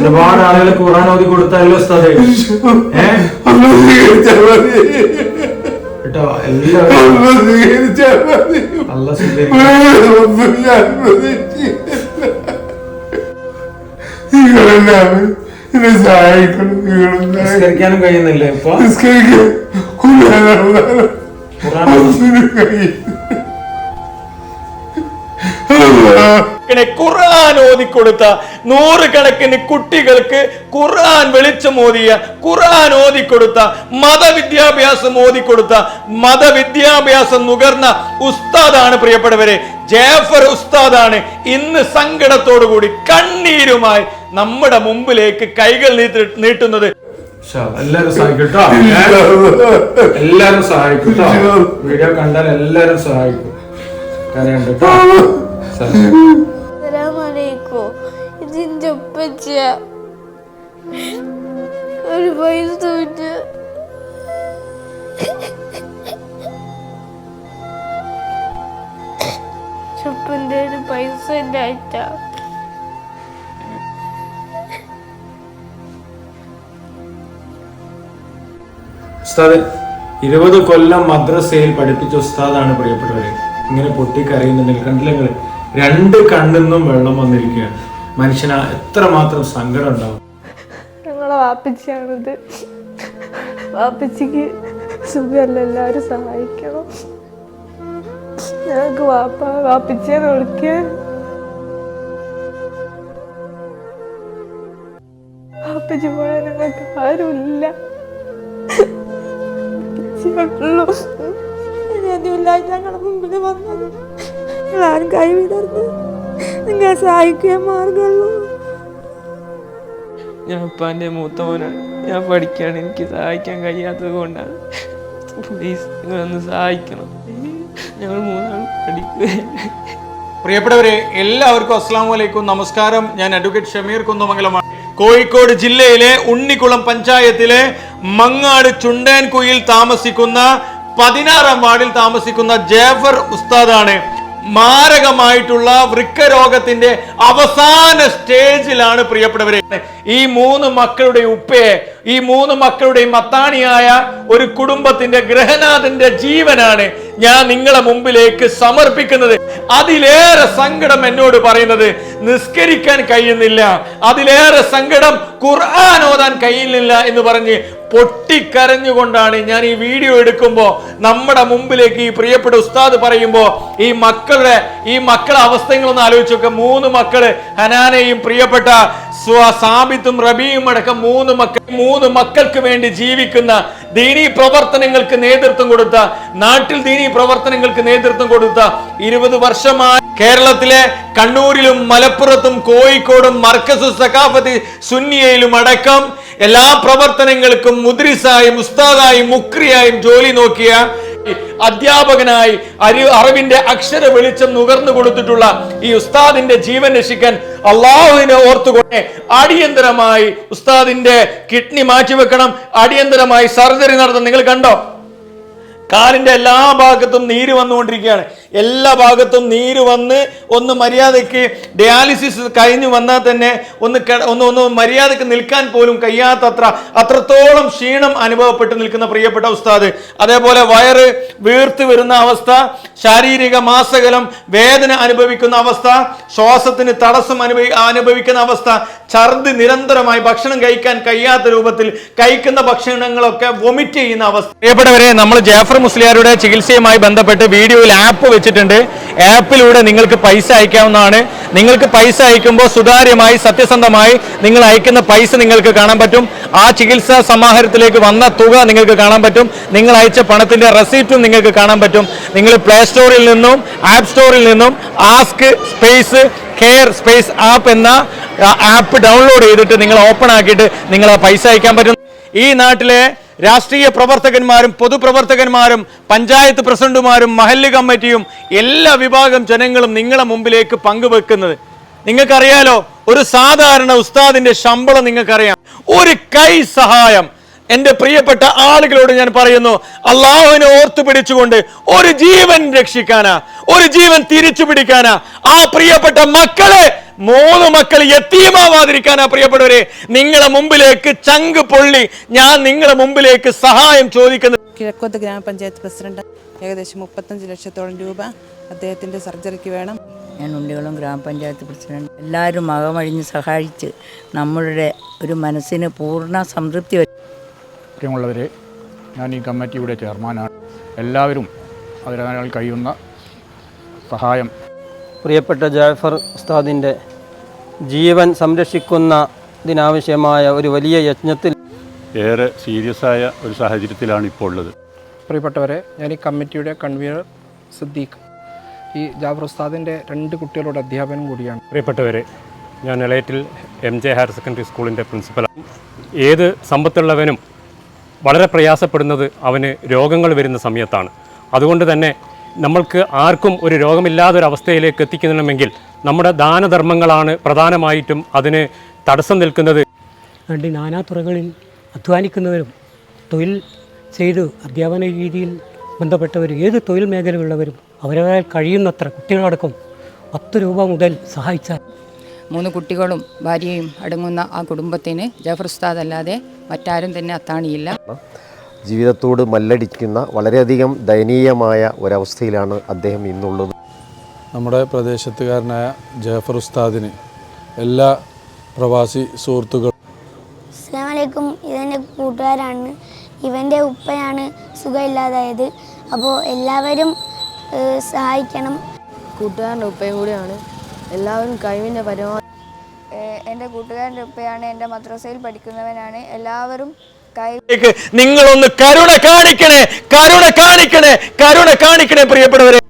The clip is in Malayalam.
ഒരുപാട് ആളുകൾ ഖുറാൻ ഓതി കൊടുത്താലോ മതി. കേട്ടോ എല്ലാവരും എന്നെ സഹായിക്കണം നിസ്കരിക്കാനും കഴിയുന്നില്ലേ ഇപ്പൊ? നിസ്കരിക്കാൻ കണക്കിന് ഖുർആൻ ഓതിക്കൊടുത്ത നൂറുകണക്കിന് കുട്ടികൾക്ക് ഖുർആൻ വെളിച്ചം ഓതിയ ഖുർആൻ ഓതിക്കൊടുത്ത മതവിദ്യാഭ്യാസം ഓതിക്കൊടുത്ത മതവിദ്യാഭ്യാസം നുകർന്ന ഉസ്താദാണ് പ്രിയപ്പെട്ടവരെ. ജാഫർ ഉസ്താദാണ് ഇന്ന് സങ്കടത്തോടു കൂടി കണ്ണീരുമായി നമ്മുടെ മുമ്പിലേക്ക് കൈകൾ നീട്ടി- നീട്ടുന്നത്. എല്ലാരും സഹായിക്കും എല്ലാരും സഹായിക്കും വീഡിയോ കണ്ടാൽ എല്ലാരും സഹായിക്കും. കരയുണ്ട് കേട്ടോ? സഹായിക്കും. ഇതിന്റെ ഉപ്പച്ച. ഒരു പൈസ തോറ്റ്. ചുപ്പിന്റെ ഒരു പൈസ ഉണ്ടായിട്ടാ ഉസ്താദ് ഇരുപത് കൊല്ലം മദ്രസയിൽ പഠിപ്പിച്ച ഉസ്താദാണ് പ്രിയപ്പെട്ടവരെ. ഇങ്ങനെ പൊട്ടിക്കറിയുന്നുണ്ടെങ്കിൽ കണ്ടില്ലെങ്കിൽ രണ്ട് കണ്ണിന്നും വെള്ളം വന്നിരിക്കുകയാണ്. മനുഷ്യന് എത്രമാത്രം സങ്കടം ഉണ്ടാവും. ഞങ്ങളെ വാപ്പിച്ചാണിത് വാപ്പിച്ചിക്ക് സുഖമല്ല എല്ലാവരും സഹായിക്കണം. ഞങ്ങൾക്ക് വാപ്പ വാപ്പച്ചിയെ വിളിക്കാൻ വാപ്പിച്ചു പോയാൽ ഞങ്ങൾക്ക് ആരുമില്ല. ഞങ്ങളുടെ മുമ്പിൽ വന്നത്. ഞങ്ങളാരും കൈവിടർന്ന് നിങ്ങൾ സഹായിക്കാൻ മാർഗമുള്ളൂ. ഞാൻ ഉപ്പാന്റെ മൂത്തവനാണ് ഞാൻ പഠിക്കാൻ എനിക്ക് സഹായിക്കാൻ കഴിയാത്തത് കൊണ്ടാണ്. പ്ലീസ് നിങ്ങളൊന്ന് സഹായിക്കണം. ഞങ്ങൾ മൂന്നാളും പഠിക്കുക പ്രിയപ്പെട്ടവരെ എല്ലാവർക്കും അസ്സാം വലൈക്കും നമസ്കാരം. ഞാൻ അഡ്വക്കേറ്റ് ഷമീർ കുന്നമംഗലമാണ്. കോഴിക്കോട് ജില്ലയിലെ ഉണ്ണിക്കുളം പഞ്ചായത്തിലെ മങ്ങാട് ചുണ്ടേൻകുയിൽ താമസിക്കുന്ന പതിനാറാം വാർഡിൽ താമസിക്കുന്ന ജേഫർ ഉസ്താദാണ്. മാരകമായിട്ടുള്ള വൃക്കരോഗത്തിന്റെ അവസാന സ്റ്റേജിലാണ് പ്രിയപ്പെട്ടവരെ. ഈ മൂന്ന് മക്കളുടെ ഉപ്പയെ ഈ മൂന്ന് മക്കളുടെയും മത്താണിയായ ഒരു കുടുംബത്തിന്റെ ഗ്രഹനാഥന്റെ ജീവനാണ് ഞാൻ നിങ്ങളെ മുമ്പിലേക്ക് സമർപ്പിക്കുന്നത്. അതിലേറെ സങ്കടം എന്നോട് പറയുന്നത് നിസ്കരിക്കാൻ കഴിയുന്നില്ല. അതിലേറെ സങ്കടം ഖുർആൻ ഓതാൻ കഴിയുന്നില്ല എന്ന് പറഞ്ഞ് പൊട്ടിക്കരഞ്ഞുകൊണ്ടാണ് ഞാൻ ഈ വീഡിയോ എടുക്കുമ്പോൾ നമ്മുടെ മുമ്പിലേക്ക് ഈ പ്രിയപ്പെട്ട ഉസ്താദ് പറയുമ്പോൾ ഈ മക്കളുടെ ഈ മക്കളെ അവസ്ഥകളൊന്ന് ആലോചിച്ച് നോക്കുക മൂന്ന് മക്കൾ ഹനാനയും പ്രിയപ്പെട്ട സാബിത്തും റബിയും അടക്കം മൂന്ന് മക്കൾ മൂന്ന് മക്കൾക്ക് വേണ്ടി ജീവിക്കുന്ന ദീനീ പ്രവർത്തനങ്ങൾക്ക് നേതൃത്വം കൊടുത്ത നാട്ടിൽ ദീനീ പ്രവർത്തനങ്ങൾക്ക് നേതൃത്വം കൊടുത്ത ഇരുപത് വർഷമായി കേരളത്തിലെ കണ്ണൂരിലും മലപ്പുറത്തും കോഴിക്കോടും മർക്കസു സഖാഫത്ത് സുന്നിയയിലും അടക്കം എല്ലാ പ്രവർത്തനങ്ങൾക്കും മുദ്രിസായും ഉസ്താദായും മുക്രിയായും ജോലി നോക്കിയ അധ്യാപകനായി അരി അറിവിന്റെ അക്ഷര വെളിച്ചം നുകർന്നു കൊടുത്തിട്ടുള്ള ഈ ഉസ്താദിന്റെ ജീവൻ രക്ഷിക്കാൻ അള്ളാഹുവിനെ ഓർത്തുകൊണ്ട് അടിയന്തരമായി ഉസ്താദിന്റെ കിഡ്നി മാറ്റിവെക്കണം അടിയന്തരമായി സർജറി നടത്തണം. നിങ്ങൾ കണ്ടോ? കാലിന്റെ എല്ലാ ഭാഗത്തും നീര് വന്നുകൊണ്ടിരിക്കുകയാണ്. എല്ലാ ഭാഗത്തും നീര് വന്ന് ഒന്ന് മര്യാദയ്ക്ക് ഡയാലിസിസ് കഴിഞ്ഞു വന്നാൽ തന്നെ ഒന്ന് ഒന്ന് ഒന്ന് മര്യാദയ്ക്ക് നിൽക്കാൻ പോലും കഴിയാത്തത്ര അത്രത്തോളം ക്ഷീണം അനുഭവപ്പെട്ട് നിൽക്കുന്ന പ്രിയപ്പെട്ട ഉസ്താദ്. അതേപോലെ വയറ് വീർത്ത് വരുന്ന അവസ്ഥ ശാരീരിക മാസകലം വേദന അനുഭവിക്കുന്ന അവസ്ഥ ശ്വാസത്തിന് തടസ്സം അനുഭവി അനുഭവിക്കുന്ന അവസ്ഥ ഛർദ് നിരന്തരമായി ഭക്ഷണം കഴിക്കാൻ കഴിയാത്ത രൂപത്തിൽ കഴിക്കുന്ന ഭക്ഷണങ്ങളൊക്കെ വൊമിറ്റ് ചെയ്യുന്ന അവസ്ഥ. പ്രിയപ്പെട്ടവരെ നമ്മൾ ജാഫർ മുസ്ലിയാരുടെ ചികിത്സയുമായി ബന്ധപ്പെട്ട് വീഡിയോയിൽ ആപ്പ് വെച്ചിട്ടുണ്ട്. ആപ്പിലൂടെ നിങ്ങൾക്ക് പൈസ അയക്കാവുന്നതാണ്. നിങ്ങൾക്ക് പൈസ അയക്കുമ്പോൾ സുതാര്യമായി സത്യസന്ധമായി നിങ്ങൾ അയക്കുന്ന പൈസ നിങ്ങൾക്ക് കാണാൻ പറ്റും. ആ ചികിത്സാ സമാഹാരത്തിലേക്ക് വന്ന തുക നിങ്ങൾക്ക് കാണാൻ പറ്റും. നിങ്ങൾ അയച്ച പണത്തിന്റെ റെസീപ്റ്റും നിങ്ങൾക്ക് കാണാൻ പറ്റും. നിങ്ങൾ പ്ലേ സ്റ്റോറിൽ നിന്നും ആപ്പ് സ്റ്റോറിൽ നിന്നും ask space care space app എന്ന ആപ്പ് ഡൗൺലോഡ് ചെയ്തിട്ട് നിങ്ങൾ ഓപ്പൺ ആക്കിയിട്ട് നിങ്ങൾ ആ പൈസ അയക്കാൻ പറ്റും. ഈ നാട്ടിലെ രാഷ്ട്രീയ പ്രവർത്തകന്മാരും പൊതുപ്രവർത്തകന്മാരും പഞ്ചായത്ത് പ്രസിഡന്റുമാരും മഹല്ല് കമ്മിറ്റിയും എല്ലാ വിഭാഗം ജനങ്ങളും നിങ്ങളെ മുമ്പിലേക്ക് പങ്കുവെക്കുന്നത്. നിങ്ങൾക്കറിയാലോ ഒരു സാധാരണ ഉസ്താദിന്റെ ശമ്പളം നിങ്ങൾക്കറിയാം. ഒരു കൈ സഹായം. എന്റെ പ്രിയപ്പെട്ട ആളുകളോട് ഞാൻ പറയുന്നു അള്ളാഹുവിനെ ഓർത്തു പിടിച്ചുകൊണ്ട് ഒരു ജീവൻ രക്ഷിക്കാനാ ഒരു ജീവൻ തിരിച്ചു പിടിക്കാനാ. ആ പ്രിയപ്പെട്ട മക്കളെ മൂന്ന് മക്കൾ എത്തിയമാവാതിരിക്കാനാ പ്രിയപ്പെട്ടവരെ. നിങ്ങളെ മുമ്പിലേക്ക് ചങ്ക് പൊള്ളി ഞാൻ നിങ്ങളെ മുമ്പിലേക്ക് സഹായം ചോദിക്കുന്നത് കിഴക്കോത്ത് ഗ്രാമപഞ്ചായത്ത് പ്രസിഡന്റ് ഏകദേശം മുപ്പത്തഞ്ച് ലക്ഷത്തോളം രൂപ അദ്ദേഹത്തിന്റെ സർജറിക്ക് വേണം. ഞാൻ ഉണ്ടികളും ഗ്രാമപഞ്ചായത്ത് പ്രസിഡന്റ്. എല്ലാവരും അകമഴിഞ്ഞ് സഹായിച്ച് നമ്മളുടെ ഒരു മനസ്സിന് പൂർണ സംതൃപ്തി വരും പ്രിയമുള്ളവരെ ഞാൻ ഈ കമ്മിറ്റിയുടെ ചെയർമാനാണ്. എല്ലാവരും അതിനാൽ കഴിയുന്ന സഹായം. പ്രിയപ്പെട്ട ജാഫർ ഉസ്താദിന്റെ ജീവൻ സംരക്ഷിക്കുന്ന സംരക്ഷിക്കുന്നതിനാവശ്യമായ ഒരു വലിയ യജ്ഞത്തിൽ ഏറെ സീരിയസ് ആയ ഒരു സാഹചര്യത്തിലാണ് ഇപ്പോൾ ഉള്ളത്. പ്രിയപ്പെട്ടവരെ ഞാൻ ഈ കമ്മിറ്റിയുടെ കൺവീനർ സിദ്ദീഖ്. ഈ ജാഫർ ഉസ്താദിന്റെ രണ്ട് കുട്ടികളുടെ അധ്യാപനം കൂടിയാണ്. പ്രിയപ്പെട്ടവരെ ഞാൻ Elettil M J higher secondary സ്കൂളിന്റെ പ്രിൻസിപ്പലാണ്. ഏത് സമ്പത്തുള്ളവനും വളരെ പ്രയാസപ്പെടുന്നത് അവന് രോഗങ്ങൾ വരുന്ന സമയത്താണ്. അതുകൊണ്ട് തന്നെ നമ്മൾക്ക് ആർക്കും ഒരു രോഗമില്ലാതൊരവസ്ഥയിലേക്ക് എത്തിക്കണമെങ്കിൽ നമ്മുടെ ദാനധർമ്മങ്ങളാണ് പ്രധാനമായിട്ടും അതിന് തടസ്സം നിൽക്കുന്നത്. അതുകൊണ്ട് നാനാ തുറകളിൽ അധ്വാനിക്കുന്നവരും തൊഴിൽ ചെയ്ത് അധ്യാപന രീതിയിൽ ബന്ധപ്പെട്ടവരും ഏത് തൊഴിൽ മേഖലയുള്ളവരും അവരവരാൽ കഴിയുന്നത്ര കുട്ടികളടക്കം പത്ത് രൂപ മുതൽ സഹായിച്ചാൽ മൂന്ന് കുട്ടികളും ഭാര്യയും അടങ്ങുന്ന ആ കുടുംബത്തിന് ജഫർ ഉസ്താദ് അല്ലാതെ മറ്റാരും തന്നെ അത്താണിയില്ല. ജീവിതത്തോട് മല്ലടിക്കുന്ന വളരെയധികം ദയനീയമായ ഒരവസ്ഥയിലാണ് അദ്ദേഹം ഇന്നുള്ളത്. നമ്മുടെ പ്രദേശത്തുകാരനായ ജാഫർ ഉസ്താദിന് എല്ലാ പ്രവാസി സുഹൃത്തുക്കളും അസ്സാമലൈക്കും ഇതെന്റെ കൂട്ടുകാരാണ്. ഇവന്റെ ഉപ്പയാണ് സുഖമില്ലാതായത്. അപ്പോൾ എല്ലാവരും സഹായിക്കണം. കൂട്ടുകാരന്റെ ഉപ്പയും കൂടിയാണ്. എല്ലാവരും കഴിവിന്റെ പരമാവധി എന്റെ കൂട്ടുകാരന്റെ ഉപ്പയാണ് എന്റെ മദ്രസയിൽ പഠിക്കുന്നവനാണ്. എല്ലാവരും നിങ്ങളൊന്ന് കരുണ കാണിക്കണേ കരുണ കാണിക്കണേ കരുണ കാണിക്കണേ പ്രിയപ്പെട്ടവരെ.